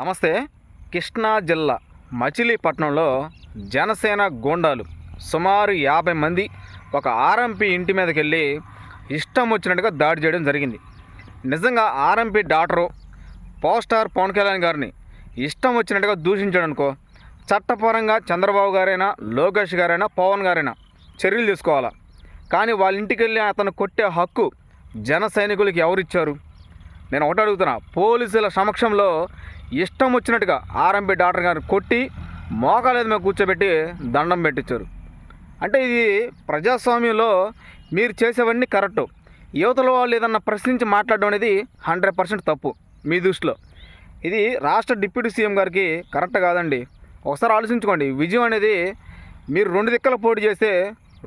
నమస్తే. కృష్ణా జిల్లా మచిలీపట్నంలో జనసేన గోండాలు సుమారు యాభై మంది ఒక ఆర్ఎంపీ ఇంటి మీదకి వెళ్ళి ఇష్టం వచ్చినట్టుగా దాడి చేయడం జరిగింది. నిజంగా ఆర్ఎంపీ డాక్టరు పోస్టార్ పవన్ కళ్యాణ్ గారిని ఇష్టం వచ్చినట్టుగా దూషించాడు అనుకో చట్టపరంగా చంద్రబాబు గారైనా లోకేష్ గారైనా పవన్ గారైనా చర్యలు తీసుకోవాలా? కానీ వాళ్ళ ఇంటికి వెళ్ళి అతను కొట్టే హక్కు జన సైనికులకి ఎవరిచ్చారు? నేను ఒకటి అడుగుతున్నా పోలీసుల సమక్షంలో ఇష్టం వచ్చినట్టుగా ఆర్ఎంపీ డాక్టర్ గారిని కొట్టి మోకాలేదు మీద కూర్చోబెట్టి దండం పెట్టించారు. అంటే ఇది ప్రజాస్వామ్యంలో మీరు చేసేవన్నీ కరెక్టు. యువతల వాళ్ళు ఏదన్నా ప్రశ్నించి మాట్లాడడం అనేది హండ్రెడ్ పర్సెంట్ తప్పు మీ దృష్టిలో. ఇది రాష్ట్ర డిప్యూటీ సీఎం గారికి కరెక్ట్ కాదండి. ఒకసారి ఆలోచించుకోండి. విజయం అనేది మీరు రెండు దిక్కల పోటీ చేస్తే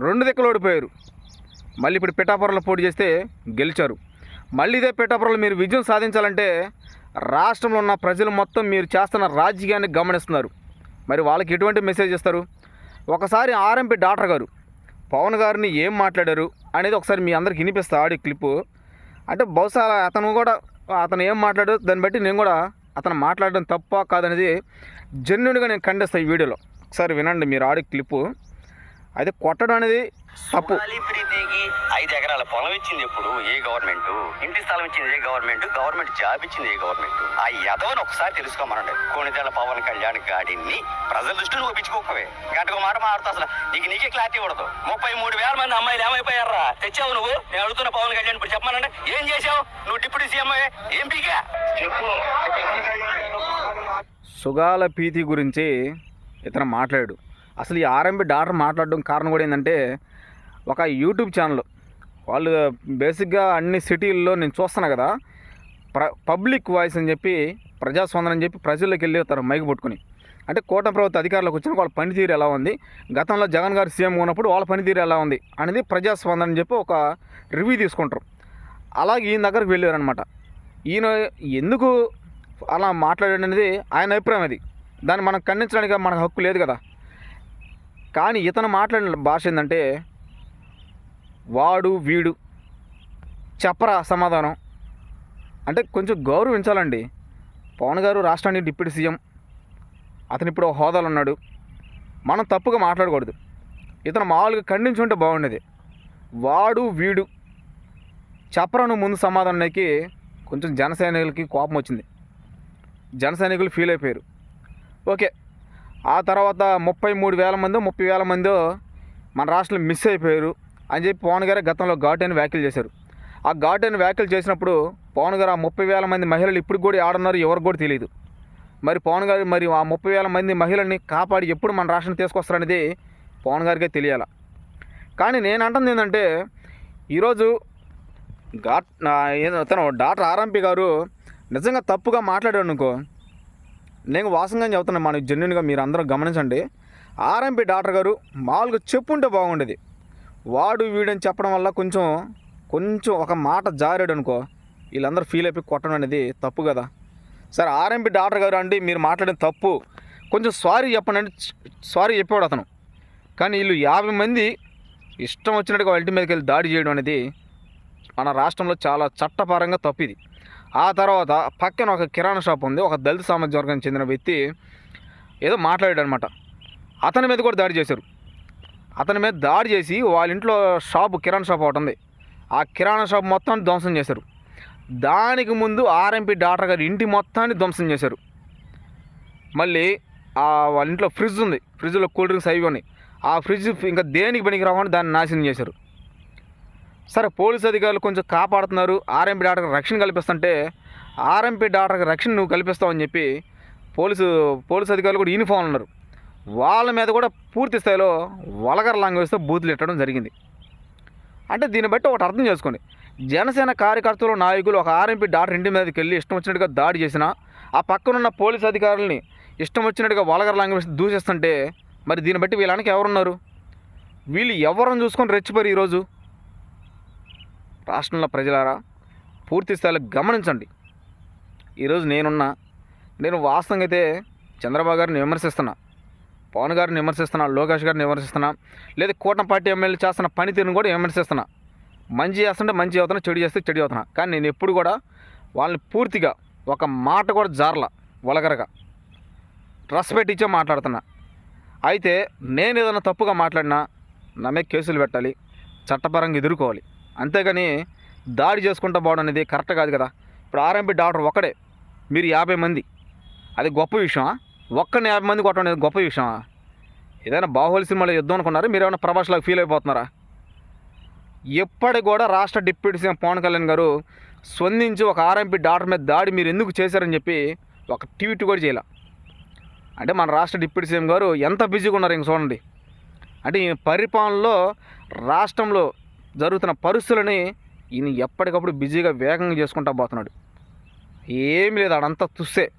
రెండు దిక్కలు ఓడిపోయారు. మళ్ళీ ఇప్పుడు పిఠాపురంలో పోటీ చేస్తే గెలిచారు. మళ్ళీ ఇదే పిఠాపురంలో మీరు విజయం సాధించాలంటే రాష్ట్రంలో ఉన్న ప్రజలు మొత్తం మీరు చేస్తున్న రాజకీయాన్ని గమనిస్తున్నారు. మరి వాళ్ళకి ఎటువంటి మెసేజ్ ఇస్తారు? ఒకసారి ఆర్ఎంపీ డాక్టర్ గారు పవన్ గారిని ఏం మాట్లాడారు అనేది ఒకసారి మీ అందరికి వినిపిస్తా ఆడియో క్లిప్పు అంటే బహుశా అతను కూడా అతను ఏం మాట్లాడారు దాన్ని బట్టి నేను కూడా అతను మాట్లాడడం తప్ప కాదనేది జెన్యున్గా నేను ఖండిస్తాను ఈ వీడియోలో. ఒకసారి వినండి మీరు ఆడియో క్లిప్పు అయితే కొట్టడం అనేది తప్పు. ఐదు ఎకరాల పొలం ఇచ్చింది ఎప్పుడు? ఏ గవర్నమెంట్? ఇంటి స్థలం ఇచ్చింది ఏ గవర్నమెంట్? గవర్నమెంట్ జాబ్ ఇచ్చింది ఏ గవర్నమెంట్? ఆ యదవని ఒకసారి తెలుసుకోమనండి. కోణిదెల పవన్ కళ్యాణ్ గాడిని ప్రజల దృష్టిని ఒప్పించుకోకవే గంటకు మాట మారుతా అసలు. నీకు నీకే క్లారిటీ ఉండదు ముప్పై మూడు వేల మంది అమ్మాయిలు ఏమైపోయారా? తెచ్చావు నువ్వు? నేను అడుగుతున్న పవన్ కళ్యాణ్ ఇప్పుడు చెప్పమనండి. ఏం చేసావు నువ్వు డిప్యూటీ సీఎం ఏం పీకా? చెప్పు. సుగాల పీతి గురించి ఇతను మాట్లాడు అసలు ఈ ఆర్ఎంబి డాక్టర్ మాట్లాడడం కారణం కూడా ఏంటంటే ఒక యూట్యూబ్ ఛానల్ వాళ్ళు బేసిక్గా అన్ని సిటీల్లో నేను చూస్తున్నా కదా ప్ర పబ్లిక్ వాయిస్ అని చెప్పి ప్రజాస్పందన అని చెప్పి ప్రజల్లోకి వెళ్ళి తను మైకి పట్టుకుని. అంటే కూటమి ప్రభుత్వ అధికారులకు వచ్చిన వాళ్ళ పనితీరు ఎలా ఉంది? గతంలో జగన్ గారు సీఎం ఉన్నప్పుడు వాళ్ళ పనితీరు ఎలా ఉంది? అనేది ప్రజాస్పందన అని చెప్పి ఒక రివ్యూ తీసుకుంటారు. అలాగే ఈయన దగ్గరకు వెళ్ళారనమాట ఈయన ఎందుకు అలా మాట్లాడాడు అనేది ఆయన అభిప్రాయం అది. దాన్ని మనం ఖండించడానికి మనకు హక్కు లేదు కదా. కానీ ఇతను మాట్లాడిన భాష ఏంటంటే వాడు వీడు చెప్పరా సమాధానం? అంటే కొంచెం గౌరవించాలండి. పవన్ గారు రాష్ట్రానికి డిప్యూటీ సీఎం. అతను ఇప్పుడు హోదాలో ఉన్నాడు. మనం తప్పుగా మాట్లాడకూడదు. ఇతను మామూలుగా ఖండించుంటే బాగుండేది. వాడు వీడు చెప్పరాను ముందు సమాధానానికి కొంచెం జనసైనికులకి కోపం వచ్చింది. జనసైనికులు ఫీల్ అయిపోయారు. ఓకే. ఆ తర్వాత ముప్పై మూడు వేల మందో ముప్పై వేల మందో మన రాష్ట్రంలో మిస్ అయిపోయారు. అని చెప్పి పవన్ గారే గతంలో ఘాటైన వ్యాఖ్యలు చేశారు. ఆ ఘాటైన వ్యాఖ్యలు చేసినప్పుడు పవన్ గారు ఆ ముప్పై వేల మంది మహిళలు ఇప్పుడు కూడా ఆడున్నారు ఎవరికి కూడా తెలియదు. మరి పవన్ గారు మరి ఆ ముప్పై వేల మంది మహిళల్ని కాపాడి ఎప్పుడు మన రాష్ట్రం తీసుకొస్తారనేది పవన్ గారికే తెలియాల. కానీ నేను అంటుంది ఏంటంటే ఈరోజు ఘాట్ ఏదో తను డాక్టర్ ఆర్ఎంపీ గారు నిజంగా తప్పుగా మాట్లాడాడు అనుకో నేను వాసంగా చెబుతున్నాను మనకి జెన్యున్గా మీరు అందరూ గమనించండి. ఆర్ఎంపీ డాక్టర్ గారు మామూలుగా చెప్పుంటే బాగుండేది. వాడు వీడని చెప్పడం వల్ల కొంచెం కొంచెం ఒక మాట జారాడు అనుకో వీళ్ళందరూ ఫీల్ అయిపోయి కొట్టడం అనేది తప్పు కదా. సరే ఆర్ఎంపీ డాక్టర్ గారు అండి మీరు మాట్లాడిన తప్పు. కొంచెం సారీ చెప్పండి అంటే సారీ చెప్పాడు అతను. కానీ వీళ్ళు యాభై మంది ఇష్టం వచ్చినట్టుగా వాళ్ళ మీదకి వెళ్ళి దాడి చేయడం అనేది మన రాష్ట్రంలో చాలా చట్టపరంగా తప్పు ఇది. ఆ తర్వాత పక్కన ఒక కిరాణా షాప్ ఉంది ఒక దళిత సామాజిక వర్గానికి చెందిన వ్యక్తి ఏదో మాట్లాడాడు అనమాట అతని మీద కూడా దాడి చేశారు. అతని మీద దాడి చేసి వాళ్ళ ఇంట్లో షాపు కిరాణా షాప్ ఒకటి ఉంది. ఆ కిరాణా షాప్ మొత్తాన్ని ధ్వంసం చేశారు. దానికి ముందు ఆర్ఎంపీ డాక్టర్ గారి ఇంటి మొత్తాన్ని ధ్వంసం చేశారు. మళ్ళీ ఆ వాళ్ళ ఇంట్లో ఫ్రిడ్జ్ ఉంది. ఫ్రిడ్జ్లో కూల్ డ్రింక్స్ అవి ఉన్నాయి. ఆ ఫ్రిడ్జ్ ఇంకా దేనికి పనికి రావని దాన్ని నాశనం చేశారు. సరే పోలీస్ అధికారులు కొంచెం కాపాడుతున్నారు. ఆర్ఎంపీ డాక్టర్కి రక్షణ కల్పిస్తుంటే ఆర్ఎంపీ డాక్టర్కి రక్షణ నువ్వు కల్పిస్తావని చెప్పి పోలీసు పోలీస్ అధికారులు కూడా యూనిఫామ్ ఉన్నారు. వాళ్ళ మీద కూడా పూర్తి స్థాయిలో వలగర లాంగ్వేజ్తో బూతులు ఎట్టడం జరిగింది. అంటే దీన్ని బట్టి ఒకటి అర్థం చేసుకోండి. జనసేన కార్యకర్తలు నాయకులు ఒక ఆర్ఎంపీ డాక్టర్ ఇంటి మీదకి వెళ్ళి ఇష్టం వచ్చినట్టుగా దాడి చేసిన ఆ పక్కనున్న పోలీస్ అధికారులని ఇష్టం వచ్చినట్టుగా వలగర లాంగ్వేజ్ దూషిస్తుంటే మరి దీన్ని బట్టి వీళ్ళనికి ఎవరున్నారు? వీళ్ళు ఎవరిని చూసుకొని రెచ్చిపోయి ఈరోజు? రాష్ట్రంలో ప్రజలారా పూర్తి స్థాయిలో గమనించండి. ఈరోజు నేనున్నా నేను వాస్తవంగా అయితే చంద్రబాబు గారిని విమర్శిస్తున్నా. పవన్ గారిని విమర్శిస్తున్నా లోకేష్ గారిని విమర్శిస్తున్నా లేదా కూటమి పార్టీ ఎమ్మెల్యే చేస్తున్న పనితీరుని కూడా విమర్శిస్తున్నా. మంచి చేస్తుంటే మంచి అవుతున్నా చెడు చేస్తే చెడు అవుతున్నా. కానీ నేను ఎప్పుడు కూడా వాళ్ళని పూర్తిగా ఒక మాట కూడా జారల వలగరగా. రెస్పెక్ట్ ఇచ్చే మాట్లాడుతున్నా. అయితే నేను ఏదైనా తప్పుగా మాట్లాడినా నా కేసులు పెట్టాలి చట్టపరంగా ఎదుర్కోవాలి. అంతేగాని దాడి చేసుకుంటా పోవడం అనేది కరెక్ట్ కాదు కదా. ఇప్పుడు ఆర్ఎంపీ డాక్టర్ ఒకడే మీరు యాభై మంది. అది గొప్ప విషయమా? ఒక్కని యాభై మంది కొట్టడం అనేది గొప్ప విషయమా? ఏదైనా బాహుబలి సినిమాలో యుద్ధం అనుకున్నారు? మీరు ఏమైనా ప్రభాస్లాగా ఫీల్ అయిపోతున్నారా? ఎప్పటికి కూడా రాష్ట్ర డిప్యూటీ సీఎం పవన్ కళ్యాణ్ గారు స్పందించి ఒక ఆర్ఎంపీ డాక్టర్ మీద దాడి మీరు ఎందుకు చేశారని చెప్పి ఒక ట్వీట్ కూడా చేయాల. అంటే మన రాష్ట్ర డిప్యూటీ సీఎం గారు ఎంత బిజీగా ఉన్నారు ఇంక చూడండి. అంటే ఈ పరిపాలనలో రాష్ట్రంలో జరుగుతున్న పరిస్థితులని ఈయన ఎప్పటికప్పుడు బిజీగా వేగంగా చేసుకుంటా పోతున్నాడు. ఏమి లేదు ఆడంతా తుస్సే.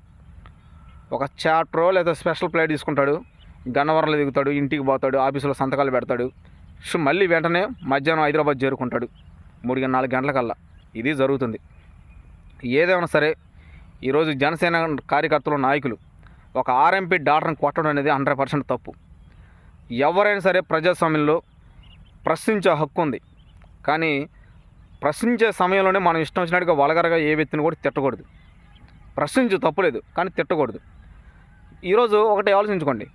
ఒక చాప్టరో లేదా స్పెషల్ ప్లేట్ తీసుకుంటాడు గన్నవరంలో దిగుతాడు ఇంటికి పోతాడు ఆఫీసులో సంతకాలు పెడతాడు. సో మళ్ళీ వెంటనే మధ్యాహ్నం హైదరాబాద్ చేరుకుంటాడు మూడు నాలుగు గంటలకల్లా. ఇది జరుగుతుంది. ఏదేమైనా సరే ఈరోజు జనసేన కార్యకర్తలు నాయకులు ఒక ఆర్ఎంపీ డాక్టర్ని కొట్టడం అనేది హండ్రెడ్ పర్సెంట్ తప్పు. ఎవరైనా సరే ప్రజాస్వామ్యంలో ప్రశ్నించే హక్కు ఉంది. కానీ ప్రశ్నించే సమయంలోనే మనం ఇష్టం వచ్చినట్టుగా వలగరగా ఏ వ్యక్తిని కూడా తిట్టకూడదు. ప్రశ్నించు తప్పులేదు కానీ తిట్టకూడదు. ఈరోజు ఒకటి ఆలోచించుకోండి.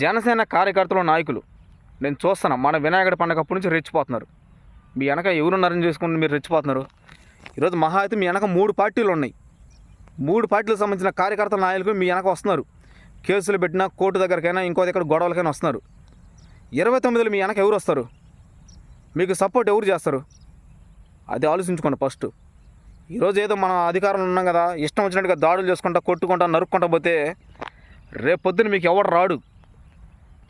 జనసేన కార్యకర్తలు నాయకులు నేను చూస్తాను మన వినాయకుడి పండగ అప్పటి నుంచి రెచ్చిపోతున్నారు. మీ వెనక ఎవరున్నారని చేసుకుని మీరు రెచ్చిపోతున్నారు. ఈరోజు మహా అయితే మీ వెనక మూడు పార్టీలు ఉన్నాయి. మూడు పార్టీలకు సంబంధించిన కార్యకర్తల నాయకులు మీ వెనక వస్తున్నారు. కేసులు పెట్టినా కోర్టు దగ్గరకైనా ఇంకో దగ్గర గొడవలకైనా వస్తున్నారు. ఇరవై తొమ్మిదిలో మీ వెనక ఎవరు వస్తారు? మీకు సపోర్ట్ ఎవరు చేస్తారు? అది ఆలోచించుకోండి ఫస్ట్. ఈరోజు ఏదో మన అధికారంలో ఉన్నాం కదా ఇష్టం వచ్చినట్టుగా దాడులు చేసుకుంటా కొట్టుకుంటా నరుక్కుంటా పోతే రేపు మీకు ఎవడు రాడు?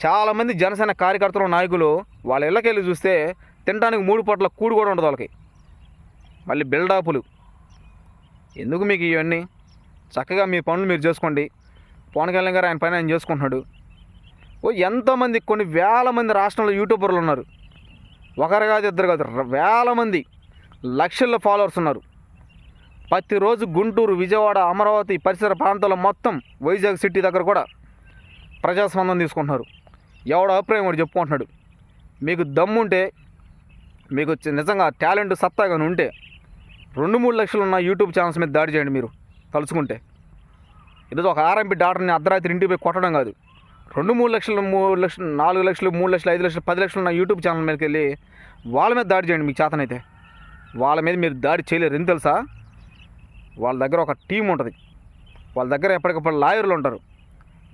చాలామంది జనసేన కార్యకర్తలు నాయకులు వాళ్ళ ఇళ్ళకెళ్ళి చూస్తే తినడానికి మూడు పూట్ల కూడు కూడా ఉండదు వాళ్ళకి. మళ్ళీ బిల్డాపులు ఎందుకు మీకు ఇవన్నీ? చక్కగా మీ పనులు మీరు చేసుకోండి. పవన్ కళ్యాణ్ గారు ఆయన పైన ఆయన చేసుకుంటున్నాడు. ఓ ఎంతోమంది కొన్ని వేల మంది రాష్ట్రంలో యూట్యూబర్లు ఉన్నారు. ఒకరు కాదు ఇద్దరు కాదు వేల మంది లక్షల్లో ఫాలోవర్స్ ఉన్నారు. ప్రతిరోజు గుంటూరు విజయవాడ అమరావతి పరిసర ప్రాంతాల్లో మొత్తం వైజాగ్ సిటీ దగ్గర కూడా ప్రజాస్పందన తీసుకుంటున్నారు. ఎవడ అభిప్రాయం కూడా చెప్పుకుంటున్నాడు. మీకు దమ్ముంటే మీకు నిజంగా టాలెంట్ సత్తా కానీ ఉంటే రెండు మూడు లక్షలు ఉన్న యూట్యూబ్ ఛానల్స్ మీద దాడి చేయండి మీరు తలుచుకుంటే. ఈరోజు ఒక ఆర్ఎంపీ డాక్టర్ని అర్ధరాత్రి ఇంటికి పోయి కొట్టడం కాదు. రెండు మూడు లక్షలు మూడు లక్షలు నాలుగు లక్షలు మూడు లక్షలు ఐదు లక్షలు పది లక్షలు ఉన్న యూట్యూబ్ ఛానల్ మీదకి వెళ్ళి వాళ్ళ మీద దాడి చేయండి మీకు చేతనైతే. వాళ్ళ మీద మీరు దాడి చేయలేరు. ఎందుకు తెలుసా? వాళ్ళ దగ్గర ఒక టీం ఉంటుంది. వాళ్ళ దగ్గర ఎప్పటికప్పుడు లాయర్లు ఉంటారు.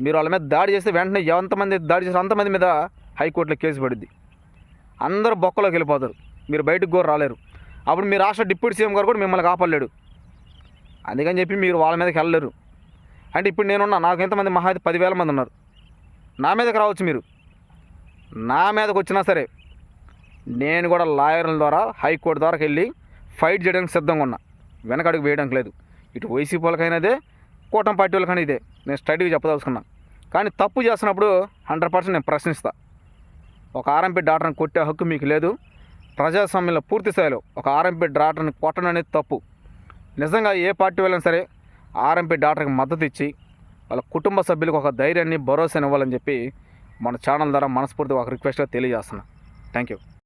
మీరు వాళ్ళ మీద దాడి చేస్తే వెంటనే ఎంతమంది దాడి చేస్తే అంతమంది మీద హైకోర్టులో కేసు పడుద్ది. అందరూ బొక్కలోకి వెళ్ళిపోతారు. మీరు బయటకు కూడా రాలేరు. అప్పుడు మీ రాష్ట్ర డిప్యూటీ సీఎం గారు కూడా మిమ్మల్ని కాపాడలేడు. అందుకని చెప్పి మీరు వాళ్ళ మీదకి వెళ్ళలేరు. అంటే ఇప్పుడు నేనున్నా నాకు ఎంతమంది మహా అయితే పదివేల మంది ఉన్నారు. నా మీదకి రావచ్చు మీరు. నా మీదకి వచ్చినా సరే నేను కూడా లాయర్ల ద్వారా హైకోర్టు ద్వారా వెళ్ళి ఫైట్ చేయడానికి సిద్ధంగా ఉన్నా. వెనకడుగు వేయడం లేదు. ఇటు వైసీపీ వాళ్ళకైనా ఇదే కూటమి పార్టీ వాళ్ళకైనా ఇదే. నేను స్టడీగా చెప్పదలుచుకున్నా. కానీ తప్పు చేస్తున్నప్పుడు హండ్రెడ్ పర్సెంట్ నేను ప్రశ్నిస్తా. ఒక ఆర్ఎంపీ డాక్టర్ని కొట్టే హక్కు మీకు లేదు. ప్రజాస్వామ్యంలో పూర్తి స్థాయిలో ఒక ఆర్ఎంపీ డాక్టర్ని కొట్టడం అనేది తప్పు. నిజంగా ఏ పార్టీ వాళ్ళైనా సరే ఆర్ఎంపీ డాక్టర్కి మద్దతు ఇచ్చి వాళ్ళ కుటుంబ సభ్యులకు ఒక ధైర్యాన్ని భరోసాని ఇవ్వాలని చెప్పి మన ఛానల్ ద్వారా మనస్ఫూర్తిగా ఒక రిక్వెస్ట్గా తెలియజేస్తున్నా. Thank you